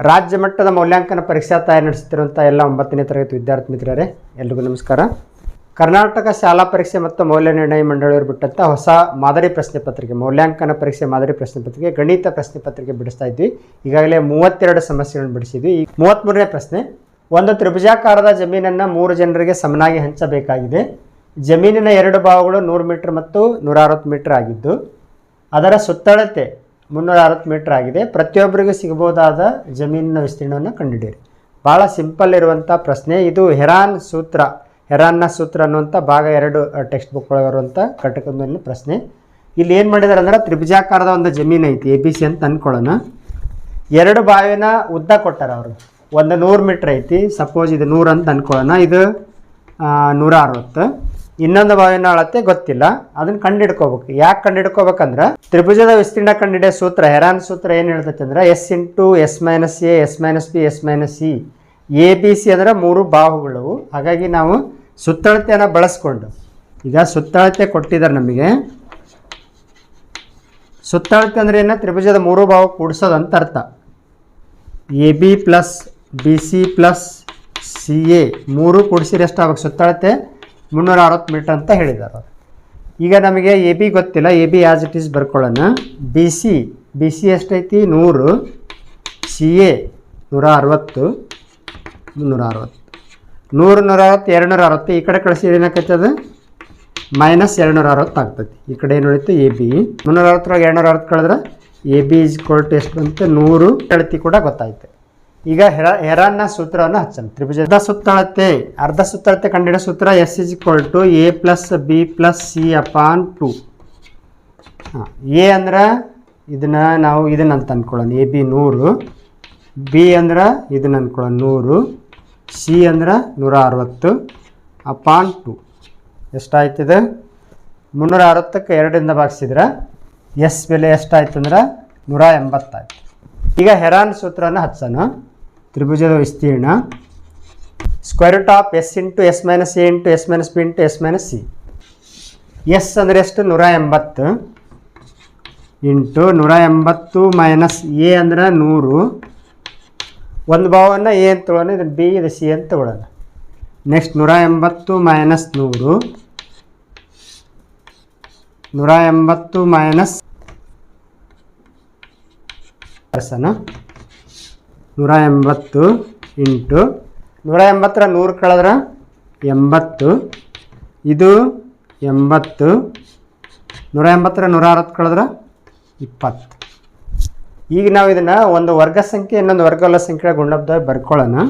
ರಾಜ್ಯ ಮಟ್ಟದ ಮೌಲ್ಯಾಂಕನ ಪರೀಕ್ಷಾ ತಯಾರಿ ನಡೆಸುತ್ತಿರುವಂಥ ಎಲ್ಲ ಒಂಬತ್ತನೇ ತರಗತಿ ವಿದ್ಯಾರ್ಥಿ ಮಿತ್ರರೇ, ಎಲ್ರಿಗೂ ನಮಸ್ಕಾರ. ಕರ್ನಾಟಕ ಶಾಲಾ ಪರೀಕ್ಷೆ ಮತ್ತು ಮೌಲ್ಯ ನಿರ್ಣಯ ಮಂಡಳಿಯವರು ಬಿಟ್ಟಂಥ ಹೊಸ ಮಾದರಿ ಪ್ರಶ್ನೆ ಪತ್ರಿಕೆ, ಮೌಲ್ಯಾಂಕನ ಪರೀಕ್ಷೆ ಮಾದರಿ ಪ್ರಶ್ನೆ ಪತ್ರಿಕೆ, ಗಣಿತ ಪ್ರಶ್ನೆ ಪತ್ರಿಕೆ ಬಿಡಿಸ್ತಾ ಇದ್ವಿ. ಈಗಾಗಲೇ ಮೂವತ್ತೆರಡು ಸಮಸ್ಯೆಗಳನ್ನು ಬಿಡಿಸಿದ್ವಿ. ಈ ಮೂವತ್ತ್ಮೂರನೇ ಪ್ರಶ್ನೆ, ಒಂದು ತ್ರಿಭುಜಾಕಾರದ ಜಮೀನನ್ನು ಮೂರು ಜನರಿಗೆ ಸಮನಾಗಿ ಹಂಚಬೇಕಾಗಿದೆ. ಜಮೀನಿನ ಎರಡು ಭಾವಗಳು ನೂರು ಮೀಟರ್ ಮತ್ತು ನೂರ ಅರವತ್ತು ಮೀಟರ್ ಆಗಿದ್ದು, ಅದರ ಸುತ್ತಳತೆ ಮುನ್ನೂರ ಅರವತ್ತು ಮೀಟರ್ ಆಗಿದೆ. ಪ್ರತಿಯೊಬ್ಬರಿಗೂ ಸಿಗಬಹುದಾದ ಜಮೀನಿನ ವಿಸ್ತೀರ್ಣವನ್ನು ಕಂಡುಹಿಡಿಯಿರಿ ಭಾಳ ಸಿಂಪಲ್ ಇರುವಂಥ ಪ್ರಶ್ನೆ. ಇದು ಹೆರಾನ್ ಸೂತ್ರ. ಹೆರಾನ್ನ ಸೂತ್ರ ಅನ್ನುವಂಥ ಭಾಗ ಎರಡು ಟೆಕ್ಸ್ಟ್ ಬುಕ್ ಒಳಗೆ ಇರುವಂಥ ಕಟಕದಲ್ಲಿ ಪ್ರಶ್ನೆ. ಇಲ್ಲಿ ಏನು ಮಾಡಿದ್ದಾರೆ ಅಂದ್ರೆ ತ್ರಿಭುಜಾಕಾರದ ಒಂದು ಜಮೀನು ಐತಿ, ಎ ಬಿ ಸಿ ಅಂತ ಅಂದ್ಕೊಳ್ಳೋಣ ಎರಡು ಬಾವಿನ ಉದ್ದ ಕೊಟ್ಟಾರ ಅವರು. ಒಂದು ನೂರು ಮೀಟ್ರ್ ಐತಿ. ಸಪೋಸ್ ಇದು ನೂರು ಅಂತ ಅಂದ್ಕೊಳ್ಳೋಣ ಇದು ನೂರ ಅರವತ್ತು ಇನ್ನೊಂದು ಬಾವಿನ ಅಳತೆ ಗೊತ್ತಿಲ್ಲ. ಅದನ್ನ ಕಂಡಿಡ್ಕೋಬೇಕು. ಯಾಕೆ ಕಂಡಿಡ್ಕೋಬೇಕಂದ್ರೆ, ತ್ರಿಭುಜದ ವಿಸ್ತೀರ್ಣ ಕಂಡಿಡಿಯೋ ಸೂತ್ರ, ಹೆರಾನ್ ಸೂತ್ರ ಏನು ಹೇಳ್ತೈತೆ ಅಂದ್ರೆ, S into S minus A, S minus B, S minus C A, B, C ಅಂದ್ರೆ ಮೂರು ಬಾಹುಗಳು ಹಾಗಾಗಿ ನಾವು ಸುತ್ತಳತೆಯನ್ನು ಬಳಸ್ಕೊಂಡು, ಈಗ ಸುತ್ತಳತೆ ಕೊಟ್ಟಿದ್ದಾರೆ ನಮಗೆ. ಸುತ್ತಳತೆ ಅಂದ್ರೆ ಏನ? ತ್ರಿಭುಜದ ಮೂರು ಬಾಹು ಕೂಡಿಸೋದು ಅಂತ ಅರ್ಥ. A, B plus B, C plus C, A ಮೂರು ಕೂಡಿಸಿದ್ರೆ ಎಷ್ಟು ಆಗ್ಬೇಕು ಸುತ್ತಳತೆ ಮುನ್ನೂರ ಅರವತ್ತು ಮೀಟರ್ ಅಂತ ಹೇಳಿದ್ದಾರೆ. ಈಗ ನಮಗೆ ಎ ಬಿ ಗೊತ್ತಿಲ್ಲ, A B as it is ಬರ್ಕೊಳ್ಳೋಣ. B C B C ಎಷ್ಟೈತಿ? ನೂರು. ಸಿ ಎ ನೂರ ಅರವತ್ತು ಮುನ್ನೂರ ಅರವತ್ತು ನೂರು ನೂರ ಅರವತ್ತು ಎರಡು ನೂರ ಅರವತ್ತು ಈ ಕಡೆ ಕಳಿಸಿ ಏನಾಕೈತದ ಮೈನಸ್ ಎರಡುನೂರ ಅರವತ್ತು ಆಗ್ತೈತಿ. ಈ ಕಡೆ ಏನು ಉಳಿತು? ಎ ಬಿ ಮುನ್ನೂರ ಅರವತ್ತರೊಳಗೆ ಎರಡು ನೂರ ಅರವತ್ತು ಕಳೆದ್ರೆ ಎ ಬಿ ಇಸ್ ಕೋಲ್ಟ್ ಎಷ್ಟು ಬಂತು? ನೂರು. ಕಳತಿ ಕೂಡ ಗೊತ್ತಾಯ್ತು. ಈಗ ಹೆರ, ಹೆರಾನ್ನ ಸೂತ್ರವನ್ನು ಹಚ್ಚೋಣ. ಅರ್ಧ ಸುತ್ತಳತೆ ಅರ್ಧ ಸುತ್ತಳತೆ ಕಂಡಿಡ ಸೂತ್ರ s is equal to a plus b plus c upon two a ಅಂದ್ರೆ ಇದನ್ನ ನಾವು ಇದನ್ನ ಅಂತ ಅಂದ್ಕೊಳ್ಳೋಣ ಎ ಬಿ ನೂರು ಬಿ ಅಂದ್ರೆ ಇದನ್ನ ಅಂದ್ಕೊಳ್ಳೋಣ ನೂರು ಸಿ ಅಂದ್ರೆ ನೂರ ಅರವತ್ತು ಅಪಾನ್ ಟು ಎಷ್ಟಾಯ್ತದೆ ಮುನ್ನೂರ ಅರವತ್ತಕ್ಕೆ ಎರಡರಿಂದ ಭಾಗಿಸಿದ್ರೆ ಎಸ್ ಬೆಲೆ ಎಷ್ಟಾಯ್ತು ಅಂದ್ರೆ ನೂರ ಎಂಬತ್ತಾಯ್ತು. ಈಗ ಹೆರಾನ್ ಸೂತ್ರನ ಹಚ್ಚೋಣ. ತ್ರಿಭುಜದ ವಿಸ್ತೀರ್ಣ square root of S into S minus A into S minus B into S minus C S ಅಂದರೆ ಎಷ್ಟು? ನೂರ ಎಂಬತ್ತು ಇಂಟು ನೂರ ಎಂಬತ್ತು ಮೈನಸ್ ಎ ಅಂದರೆ ನೂರು. ಒಂದು ಭಾವವನ್ನು ಎ ಅಂತ ತೊಗೊಳ್ಳೋಣ ಇದು ಬಿ ಇದು ಸಿ ಅಂತ ತೊಗೊಳ್ಳೋಣ. ನೆಕ್ಸ್ಟ್ ನೂರ ಎಂಬತ್ತು ಮೈನಸ್ ನೂರು. ನೂರ ಎಂಬತ್ತು ಮೈನಸ್ ಪರ್ಸನ್ ನೂರ ಎಂಬತ್ತು ಇಂಟು ನೂರ ಎಂಬತ್ತರ ನೂರು ಕಳೆದ್ರೆ ಎಂಬತ್ತು. ಇದು ಎಂಬತ್ತು. ನೂರ ಎಂಬತ್ತರ ನೂರ ಅರವತ್ತು ಕಳೆದ್ರೆ ಇಪ್ಪತ್ತು. ಈಗ ನಾವು ಇದನ್ನು ಒಂದು ವರ್ಗ ಸಂಖ್ಯೆ, ಇನ್ನೊಂದು ವರ್ಗವಲ್ಲ ಸಂಖ್ಯೆ ಗುಂಡಬ್ದ ಬರ್ಕೊಳ್ಳೋಣ.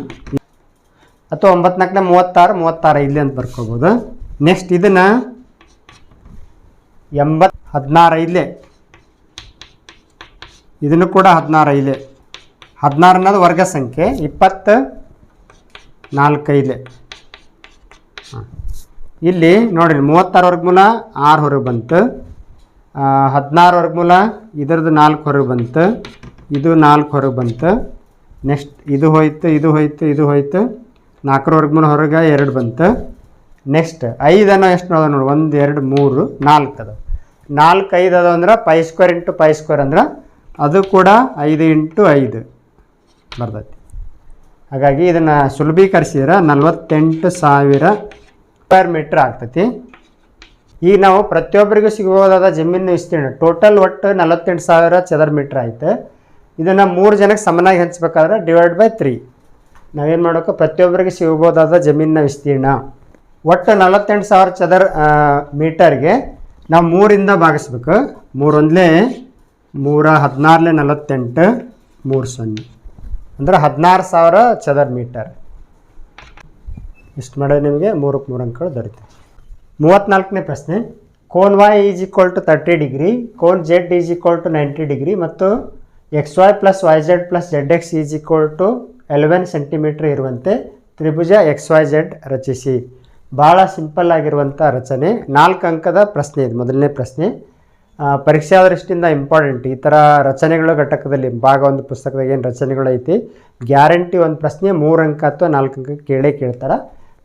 ಅಥವಾ ಒಂಬತ್ತು ನಾಲ್ಕನೇ ಮೂವತ್ತಾರು ಮೂವತ್ತಾರು ಇಲ್ಲಿ ಅಂತ ಬರ್ಕೋಬೋದು. ನೆಕ್ಸ್ಟ್ ಇದನ್ನು ಎಂಬತ್ತು ಹದಿನಾರು ಇಲ್ಲೇ. ಇದನ್ನು ಕೂಡ ಹದಿನಾರು ಐಲೆ ಹದಿನಾರು ಅನ್ನೋದು ವರ್ಗ ಸಂಖ್ಯೆ ಇಪ್ಪತ್ತು ನಾಲ್ಕೈದು. ಇಲ್ಲಿ ನೋಡಿರಿ, ಮೂವತ್ತಾರು ವರ್ಗಮೂಲ ಆರು ಹೊರಗೆ ಬಂತು. ಹದಿನಾರು ವರ್ಗಮೂಲ ಇದರದ್ದು ನಾಲ್ಕು ಹೊರಗೆ ಬಂತು. ಇದು ನಾಲ್ಕು ಹೊರಗೆ ಬಂತು. ನೆಕ್ಸ್ಟ್ ಇದು ಹೋಯ್ತು ಇದು ಹೋಯ್ತು ಇದು ಹೋಯ್ತು. ನಾಲ್ಕರ ವರ್ಗಮೂಲ ಹೊರಗೆ ಎರಡು ಬಂತು. ನೆಕ್ಸ್ಟ್ ಐದನ್ನು ಎಷ್ಟು ನೋಡೋದು ನೋಡಿ, ಒಂದು, ಎರಡು, ಮೂರು, ನಾಲ್ಕು ಅದು. ನಾಲ್ಕು ಐದು ಅದು ಅಂದ್ರೆ pi square into pi square ಅಂದ್ರೆ ಅದು ಕೂಡ ಐದು ಇಂಟು ಐದು. ಬರ್ತೈತಿ. ಹಾಗಾಗಿ ಇದನ್ನು ಸುಲಭೀಕರಿಸಿದ್ರೆ ನಲವತ್ತೆಂಟು ಸಾವಿರ ಸ್ಕ್ವೇರ್ ಮೀಟ್ರ್ ಆಗ್ತೈತಿ. ಈಗ ನಾವು ಪ್ರತಿಯೊಬ್ಬರಿಗೂ ಸಿಗಬಹುದಾದ ಜಮೀನು ವಿಸ್ತೀರ್ಣ ಟೋಟಲ್ ಒಟ್ಟು ನಲವತ್ತೆಂಟು ಸಾವಿರ ಚದರ ಮೀಟ್ರ್ ಆಯಿತು ಇದನ್ನು ಮೂರು ಜನಕ್ಕೆ ಸಮನಾಗಿ ಹಂಚಬೇಕಾದ್ರೆ ಡಿವೈಡ್ ಬೈ ತ್ರೀ ನಾವೇನು ಮಾಡಬೇಕು? ಪ್ರತಿಯೊಬ್ಬರಿಗೆ ಸಿಗಬಹುದಾದ ಜಮೀನಿನ ವಿಸ್ತೀರ್ಣ. ಒಟ್ಟು ನಲವತ್ತೆಂಟು ಸಾವಿರ ಚದರ ಮೀಟರ್ಗೆ ನಾವು ಮೂರಿಂದ ಭಾಗಿಸ್ಬೇಕು. ಮೂರೊಂದಲೇ ಮೂರ, ಹದಿನಾರಲೇ ನಲವತ್ತೆಂಟು, ಮೂರು ಸೊನ್ನೆ. ಅಂದ್ರೆ ಹದಿನಾರು ಸಾವಿರ ಚದರ ಮೀಟರ್. ಇಷ್ಟು ಮಾಡಿದ್ರೆ ನಿಮಗೆ ಮೂರಕ್ಕೆ ಮೂರು ಅಂಕಗಳು ದೊರೀತದೆ ಮೂವತ್ತ್ನಾಲ್ಕನೇ ಪ್ರಶ್ನೆ, cone Y is equal to thirty degree, cone Z is equal to ninety degree ಮತ್ತು X Y plus Y Z plus Z X is equal to eleven centimetre ಇರುವಂತೆ ತ್ರಿಭುಜ ಎಕ್ಸ್ ವೈ ಜೆಡ್ ರಚಿಸಿ. ಭಾಳ ಸಿಂಪಲ್ ಆಗಿರುವಂಥ ರಚನೆ. ನಾಲ್ಕು ಅಂಕದ ಪ್ರಶ್ನೆ ಇದು, ಮೊದಲನೇ ಪ್ರಶ್ನೆ. ಪರೀಕ್ಷಾ ದೃಷ್ಟಿಯಿಂದ ಇಂಪಾರ್ಟೆಂಟ್ ಈ ಥರ ರಚನೆಗಳ ಘಟಕದಲ್ಲಿ ಭಾಗ ಒಂದು ಪುಸ್ತಕದಾಗ ಏನು ರಚನೆಗಳೈತಿ ಗ್ಯಾರಂಟಿ ಒಂದು ಪ್ರಶ್ನೆ, ಮೂರು ಅಂಕ ಅಥವಾ ನಾಲ್ಕು ಅಂಕ ಕೇಳೇ ಕೇಳ್ತಾರೆ.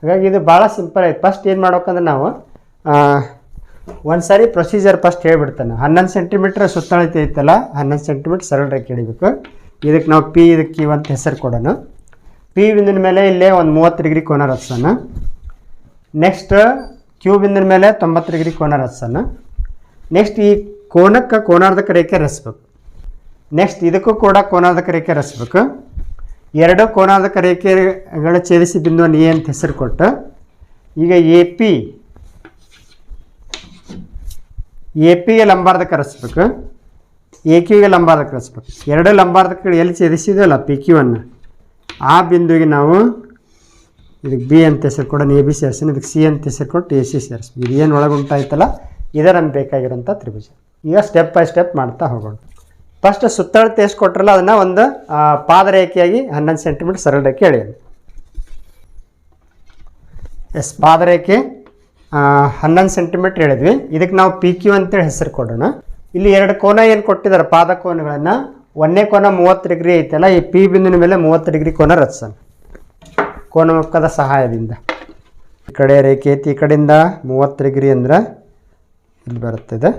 ಹಾಗಾಗಿ ಇದು ಭಾಳ ಸಿಂಪಲ್ ಆಯ್ತು. ಫಸ್ಟ್ ಏನು ಮಾಡ್ಬೇಕಂದ್ರೆ ನಾವು ಒಂದು ಸಾರಿ ಪ್ರೊಸೀಜರ್ ಫಸ್ಟ್ ಹೇಳ್ಬಿಡ್ತಾನೆ. ಹನ್ನೊಂದು ಸೆಂಟಿಮೀಟ್ರ್ ಸುತ್ತಳತೆ ಐತಲ್ಲ, ಹನ್ನೊಂದು ಸೆಂಟಿಮೀಟ್ರ್ ಸರಳ ರೇಖೆ ಹಿಡಿಬೇಕು ಇದಕ್ಕೆ ನಾವು ಪಿ ಇದಕ್ಕೆ ಅಂತ ಹೆಸರು ಕೊಡೋಣ. ಪಿ ಬಿಂದಿನ ಮೇಲೆ ಇಲ್ಲೇ ಒಂದು ಮೂವತ್ತು ಡಿಗ್ರಿ ಕೋನ ರಚಿಸೋಣ. ನೆಕ್ಸ್ಟ್ ಕ್ಯೂ ಬಿಂದಿನ ಮೇಲೆ ತೊಂಬತ್ತು ಡಿಗ್ರಿ ಕೋನ ರಚಿಸೋಣ. ನೆಕ್ಸ್ಟ್ ಈ ಕೋನಕ್ಕೆ ಕೋನಾರ್ಧಕ ರೇಖೆ ರಚಿಸ್ಬೇಕು ನೆಕ್ಸ್ಟ್ ಇದಕ್ಕೂ ಕೂಡ ಕೋನಾರ್ಧಕ ರೇಖೆ ರಚಿಸ್ಬೇಕು ಎರಡು ಕೋನಾರ್ಧಕ ರೇಖೆಗಳ ಛೇದಿಸಿ ಬಿಂದು ಎ ಅಂತ ಹೆಸರು ಕೊಟ್ಟು, ಈಗ ಎ ಪಿ ಎ ಪಿಗೆ ಲಂಬಾರ್ಧಕ ರಚಿಸ್ಬೇಕು ಎ ಕ್ಯೂಗೆ ಲಂಬಾರ್ಧಕ ರಚಿಸ್ಬೇಕು ಎರಡು ಲಂಬಾರ್ಧಕಗಳು ಎಲ್ಲಿ ಛೇದಿಸಿದಲ್ಲ ಪಿ ಕ್ಯೂ ಅನ್ನು. ಆ ಬಿಂದುವಿಗೆ ನಾವು ಇದಕ್ಕೆ ಬಿ ಅಂತ ಹೆಸರು ಕೊಡೋಣ ಎ ಬಿ ಸೇರಿಸೋಣ, ಇದಕ್ಕೆ ಸಿ ಅಂತ ಹೆಸರು ಕೊಟ್ಟು ಎ ಸಿ ಸೇರಿಸ್ಬೇಕು ಇದು ಏನು ಒಳಗುಂಟಾಯ್ತಲ್ಲ? ಇದೇ ನಮ್ಗೆ ಬೇಕಾಗಿರೋಂಥ ತ್ರಿಭುಜ. ಈಗ ಸ್ಟೆಪ್ ಬೈ ಸ್ಟೆಪ್ ಮಾಡ್ತಾ ಹೋಗೋಣ. ಫಸ್ಟ್ ಸುತ್ತಳತೆ ಎಷ್ಟು ಕೊಟ್ಟರಲ್ಲ ಅದನ್ನು ಒಂದು ಪಾದರೇಖೆಯಾಗಿ ಹನ್ನೊಂದು ಸೆಂಟಿಮೀಟರ್ ಸರಳ ರೇಖೆ ಎಳೆಯೋದು ಎಸ್ ಪಾದರೇಖೆ ಹನ್ನೊಂದು ಸೆಂಟಿಮೀಟ್ರ್ ಹೇಳಿದ್ವಿ ಇದಕ್ಕೆ ನಾವು ಪಿ ಕ್ಯೂ ಅಂತೇಳಿ ಹೆಸರು ಕೊಡೋಣ. ಇಲ್ಲಿ ಎರಡು ಕೋನ ಏನು ಕೊಟ್ಟಿದ್ದಾರೆ? ಪಾದ ಕೋನಗಳನ್ನು. ಒಂದನೇ ಕೋನ ಮೂವತ್ತು ಡಿಗ್ರಿ ಐತಲ್ಲ, ಈ ಪಿ ಬಿಂದುವಿನ ಮೇಲೆ ಮೂವತ್ತು ಡಿಗ್ರಿ ಕೋನ ರಚಿಸೋಣ. ಕೋನಮುಖದ ಸಹಾಯದಿಂದ. ಈ ಕಡೆ ರೇಖೆ ಐತಿ, ಈ ಕಡೆಯಿಂದ ಮೂವತ್ತು ಡಿಗ್ರಿ ಅಂದ್ರೆ ಇಲ್ಲಿ ಬರುತ್ತದೆ.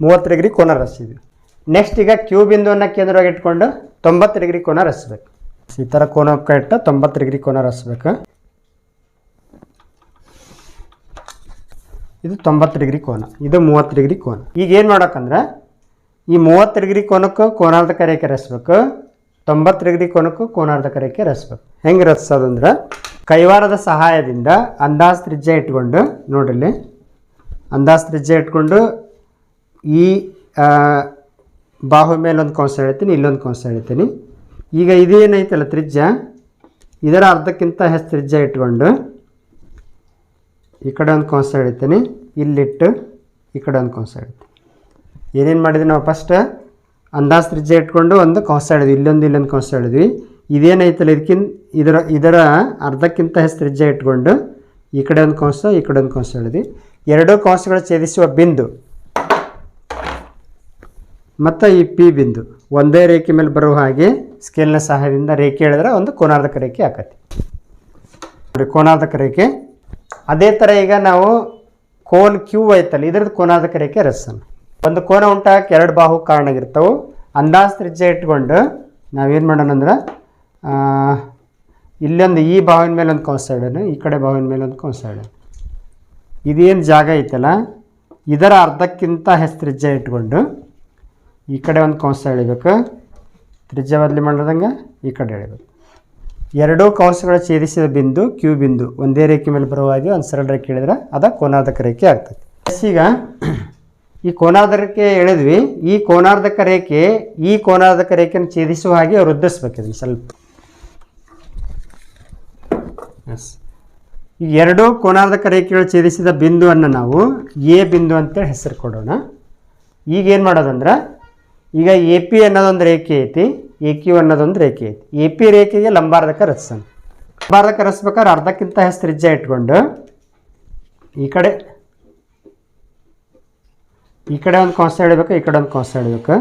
ಮೂವತ್ತು ಡಿಗ್ರಿ ಕೋನ ರಚಿಸಿದ್ವಿ ನೆಕ್ಸ್ಟ್ ಈಗ ಕ್ಯೂ ಬಿಂದುವನ್ನು ಕೇಂದ್ರವಾಗಿ ಇಟ್ಕೊಂಡು ತೊಂಬತ್ತು ಡಿಗ್ರಿ ಕೋನ ರಚಿಸ್ಬೇಕು ಈ ಥರ ಕೋನಕ್ಕೆ ಇಟ್ಟು ತೊಂಬತ್ತು ಡಿಗ್ರಿ ಕೋನ ರಚಿಸ್ಬೇಕು ಇದು ತೊಂಬತ್ತು ಡಿಗ್ರಿ ಕೋನ. ಇದು ಮೂವತ್ತು ಡಿಗ್ರಿ ಕೋನ. ಈಗ ಏನು ಮಾಡೋಕ್ಕಂದ್ರೆ ಈ ಮೂವತ್ತು ಡಿಗ್ರಿ ಕೋನಕ್ಕೂ ಕೋನಾರ್ಧಕ ರೇಖೆ ರಚಿಸ್ಬೇಕು ತೊಂಬತ್ತು ಡಿಗ್ರಿ ಕೋನಕ್ಕೂ ಕೋನಾರ್ಧಕ ರೇಖೆ ರಚಿಸ್ಬೇಕು ಹೆಂಗೆ ರಚಿಸೋದಂದ್ರೆ ಕೈವಾರದ ಸಹಾಯದಿಂದ ಅಂದಾಜು ತ್ರಿಜ್ಯ ಇಟ್ಕೊಂಡು ನೋಡಿರಿ. ಅಂದಾಜು ತ್ರಿಜ್ಯ ಇಟ್ಕೊಂಡು ಈ ಬಾಹು ಮೇಲೊಂದು ಕಂಸ ಹೇಳ್ತೀನಿ ಇಲ್ಲೊಂದು ಕಂಸ ಹೇಳ್ತೀನಿ ಈಗ ಇದೇನೈತಲ್ಲ ತ್ರಿಜ್ಯ? ಇದರ ಅರ್ಧಕ್ಕಿಂತ ಹೆಚ್ಚು ತ್ರಿಜ್ಯ ಇಟ್ಕೊಂಡು ಈ ಕಡೆ ಒಂದು ಕಂಸ ಹಿಡಿತೀನಿ ಇಲ್ಲಿಟ್ಟು ಈ ಕಡೆ ಒಂದು ಕಂಸ ಹಿಡಿತೀನಿ ಏನೇನು ಮಾಡಿದ್ವಿ ನಾವು ಫಸ್ಟ್ ಅಂದಾಜು ತ್ರಿಜ್ಯ ಇಟ್ಕೊಂಡು ಒಂದು ಕಂಸ ಹಿಡಿದ್ವಿ ಇಲ್ಲೊಂದು ಇಲ್ಲೊಂದು ಕಂಸ ಹಿಡಿದ್ವಿ ಇದೇನೈತಲ್ಲ ಇದಕ್ಕಿಂತ ಇದರ ಇದರ ಅರ್ಧಕ್ಕಿಂತ ಹೆಚ್ಚು ತ್ರಿಜ್ಯ ಇಟ್ಕೊಂಡು ಈ ಕಡೆ ಒಂದು ಕಂಸ ಈ ಕಡೆ ಒಂದು ಕಂಸ ಹೇಳಿದ್ವಿ. ಎರಡೂ ಕಂಸಗಳು ಛೇದಿಸುವ ಬಿಂದು. ಮತ್ತು ಈ ಪಿ ಬಿಂದು, ಒಂದೇ ರೇಖೆ ಮೇಲೆ ಬರುವ ಹಾಗೆ ಸ್ಕೇಲ್ನ ಸಹಾಯದಿಂದ ರೇಖೆ ಹೇಳಿದ್ರೆ ಒಂದು ಕೋನಾರ್ಧಕ ರೇಖೆ ಆಕತಿ. ನೋಡಿ, ಕೋನಾರ್ಧಕ ರೇಖೆ. ಅದೇ ಥರ ಈಗ ನಾವು ಕೋನ್ ಕ್ಯೂ ಐತಲ್ಲ, ಇದ್ರದ್ದು ಕೋನಾರ್ಧಕ ರೇಖೆ ರಸನ್ ಒಂದು ಕೋನ ಉಂಟಾಕ ಎರಡು ಬಾಹು ಕಾರಣ ಆಗಿರ್ತವೆ. ಅಂದಾಜು ತ್ರಿಜ್ಯ ಇಟ್ಕೊಂಡು ನಾವೇನು ಮಾಡೋಣ ಅಂದ್ರೆ ಇಲ್ಲೊಂದು ಈ ಬಾವಿನ ಮೇಲೆ ಒಂದು ಕಂಸ ಇಡೋಣ ಈ ಕಡೆ ಬಾವಿನ ಮೇಲೆ ಒಂದು ಕಂಸ ಇಡೋಣ ಇದೇನು ಜಾಗ ಐತಲ್ಲ, ಇದರ ಅರ್ಧಕ್ಕಿಂತ ಹೆಸ್ ತ್ರಿಜ್ಯ ಇಟ್ಕೊಂಡು ಈ ಕಡೆ ಒಂದು ಕಂಸ ಎಳಿಬೇಕು. ತ್ರಿಜ್ಯ ಬದಲಿ ಮಾಡಿದಂಗೆ ಈ ಕಡೆ ಎಳಿಬೇಕು. ಎರಡೂ ಕೌಸಗಳ ಛೇದಿಸಿದ ಬಿಂದು ಕ್ಯೂ ಬಿಂದು, ಒಂದೇ ರೇಖೆ ಮೇಲೆ ಬರುವ ಹಾಗೆ ಒಂದು ಸರಳ ರೇಖೆ ಹೇಳಿದ್ರೆ ಅದು ಕೋನಾರ್ಧಕ ರೇಖೆ ಆಗ್ತದೆ. ಈಗ ಈ ಕೋನಾರ್ಧಕ ರೇಖೆ ಎಳೆದ್ವಿ. ಈ ಕೋನಾರ್ಧಕ ರೇಖೆ, ಈ ಕೋನಾರ್ಧಕ ರೇಖೆಯನ್ನು ಛೇದಿಸುವ ಹಾಗೆ ವೃದ್ಧಿಸ್ಬೇಕು ಇದನ್ನು ಸ್ವಲ್ಪ. ಎಸ್ ಎರಡೂ ಕೋನಾರ್ಧಕ ರೇಖೆಗಳು ಛೇದಿಸಿದ ಬಿಂದುವನ್ನು ನಾವು ಎ ಬಿಂದು ಅಂತೇಳಿ ಹೆಸರು ಕೊಡೋಣ. ಈಗ ಏನು ಮಾಡೋದಂದ್ರೆ, ಈಗ ಎ ಪಿ ಅನ್ನೋದೊಂದು ರೇಖೆ ಐತಿ, ಎ ಕ್ಯೂ ಅನ್ನೋದೊಂದು ರೇಖೆ ಐತಿ. ಎ ಪಿ ರೇಖೆಗೆ ಲಂಬಾರ್ಧಕ ರಚಿಸೋಣ ಲಂಬಾರ್ಧಕ ರಚಿಸ್ಬೇಕಾದ್ರೆ ಅರ್ಧಕ್ಕಿಂತ ಹೆಚ್ಚು ತ್ರಿಜ್ಯ ಇಟ್ಕೊಂಡು ಈ ಕಡೆ ಈ ಕಡೆ ಒಂದು ಕಂಸ ಎಳಿಬೇಕು, ಈ ಕಡೆ ಒಂದು ಕಂಸ ಎಳಿಬೇಕು.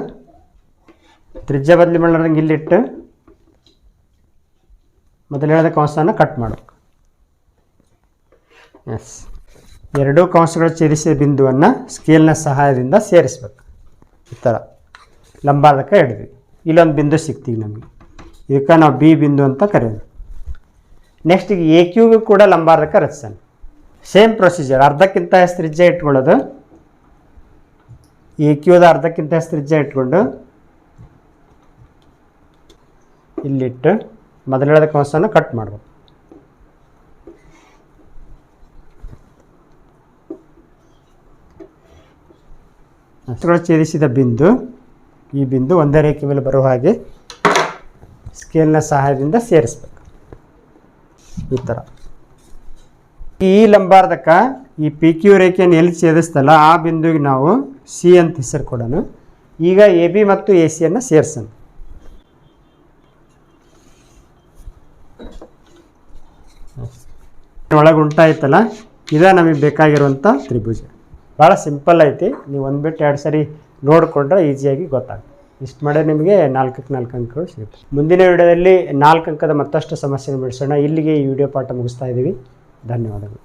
ತ್ರಿಜ್ಯ ಬದಲಿ ಮಾಡ್ಲಾರ್ದಂಗೆ ಇಲ್ಲಿಟ್ಟು ಮೊದಲು ಹೇಳಿದ ಕಂಸನ ಕಟ್ ಮಾಡಬೇಕು ಎಸ್ ಎರಡೂ ಕಂಸಗಳು ಛೇದಿಸಿದ ಬಿಂದುವನ್ನು ಸ್ಕೇಲ್ನ ಸಹಾಯದಿಂದ ಸೇರಿಸ್ಬೇಕು. ಈ ಥರ ಲಂಬಾರ್ಧಕ ಹಿಡಿದ್ವಿ ಇಲ್ಲೊಂದು ಬಿಂದು ಸಿಗ್ತೀವಿ ನಮಗೆ. ಇದಕ್ಕೆ ನಾವು ಬಿ ಬಿಂದು ಅಂತ ಕರೆಯೋದು. ನೆಕ್ಸ್ಟ್ ಈಗ ಎ ಕ್ಯೂಗೂ ಕೂಡ ಲಂಬಾರ್ಧಕ ರಚಿಸೋಣ. ಸೇಮ್ ಪ್ರೊಸೀಜರ್ ಅರ್ಧಕ್ಕಿಂತ ತ್ರಿಜ್ಯ ಇಟ್ಕೊಳ್ಳೋದು? ಎ ಕ್ಯೂದ ಅರ್ಧಕ್ಕಿಂತ ತ್ರಿಜ್ಯ ಇಟ್ಕೊಂಡು? ಇಲ್ಲಿಟ್ಟು ಮೊದಲೆಳೆದ ಕಂಸನ ಕಟ್ ಮಾಡಬೇಕು. ಅಷ್ಟುಗಳು ಛೇದಿಸಿದ ಬಿಂದು, ಈ ಬಿಂದು ಒಂದೇ ರೇಖೆ ಮೇಲೆ ಬರುವ ಹಾಗೆ ಸ್ಕೇಲ್ನ ಸಹಾಯದಿಂದ ಸೇರಿಸ್ಬೇಕು. ಈ ಥರ ಈ ಲಂಬಾರ್ಧಕ ಈ ಪಿ ಕ್ಯೂ ರೇಖೆಯನ್ನು ಎಲ್ಲಿ ಛೇದಿಸ್ತಲ್ಲ ಆ ಬಿಂದುವಿಗೆ ನಾವು ಸಿ ಅಂತ ಹೆಸರು ಕೊಡೋಣ. ಈಗ ಎ ಬಿ ಮತ್ತು ಎ ಸಿಯನ್ನು ಸೇರಿಸೋಣ. ಒಳಗೆ ಉಂಟಾಯ್ತಲ್ಲ, ಇದೇ ನಮಗೆ ಬೇಕಾಗಿರುವಂಥ ತ್ರಿಭುಜ. ಭಾಳ ಸಿಂಪಲ್ ಐತಿ. ನೀವು ಒಂದು ಬಿಟ್ಟು ಎರಡು ಸರಿ ನೋಡಿಕೊಂಡ್ರೆ ಈಸಿಯಾಗಿ ಗೊತ್ತಾಗುತ್ತೆ. ಇಷ್ಟು ಮಾಡಿ ನಿಮಗೆ ನಾಲ್ಕಕ್ಕೆ ನಾಲ್ಕು ಅಂಕಗಳು ಸಿಗುತ್ತೆ. ಮುಂದಿನ ವಿಡಿಯೋದಲ್ಲಿ ನಾಲ್ಕು ಅಂಕದ ಮತ್ತಷ್ಟು ಸಮಸ್ಯೆಯನ್ನು ಬಿಡಿಸೋಣ. ಇಲ್ಲಿಗೆ ಈ ವಿಡಿಯೋ ಪಾಠ ಮುಗಿಸ್ತಾ ಇದ್ದೀವಿ. ಧನ್ಯವಾದಗಳು.